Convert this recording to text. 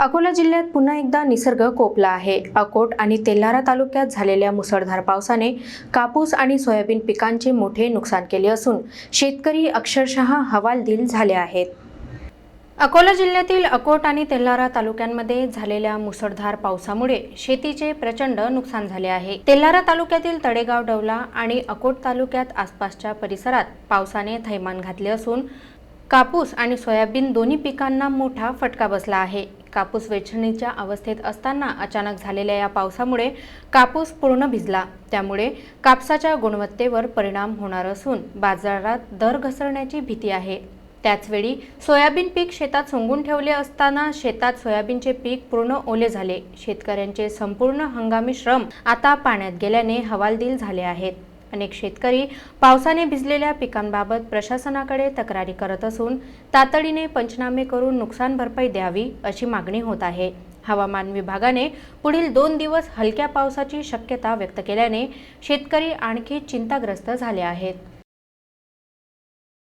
अकोला जिल्ह्यात पुन्हा एकदा निसर्ग कोपला आहे. अकोट आणि तेल्हारा तालुक्यात झालेल्या मुसळधार पावसाने कापूस आणि सोयाबीन पिकांचे मोठे नुकसान केले असून शेतकरी अक्षरशः हवालदिल झाले आहेत. अकोला जिल्ह्यातील अकोट आणि तेल्हारा तालुक्यांमध्ये झालेल्या मुसळधार पावसामुळे शेतीचे प्रचंड नुकसान झाले आहे. तेल्हारा तालुक्यातील तडेगाव डवला आणि अकोट तालुक्यात आसपासच्या परिसरात पावसाने थैमान घातले असून कापूस आणि सोयाबीन दोन्ही पिकांना मोठा फटका बसला आहे. कापूस वेचणीच्या अवस्थेत असताना अचानक झालेल्या या पावसामुळे कापूस पूर्ण भिजला. त्यामुळे कापसाच्या गुणवत्तेवर परिणाम होणार असून बाजारात दर घसरण्याची भीती आहे. त्याचवेळी सोयाबीन पीक शेतात सोंगून ठेवले असताना शेतात सोयाबीनचे पीक पूर्ण ओले झाले. शेतकऱ्यांचे संपूर्ण हंगामी श्रम आता पाण्यात गेल्याने हवालदिल झाले आहेत. अनेक शेतकरी पावसाने भिजलेल्या पिकांबाबत प्रशासनाकडे तक्रारी करत असून तातडीने पंचनामे करून नुकसान भरपाई द्यावी अशी मागणी होत आहे. हवामान विभागाने पुढील दोन दिवस हलक्या पावसाची शक्यता व्यक्त केल्याने शेतकरी आणखी चिंताग्रस्त झाले आहेत.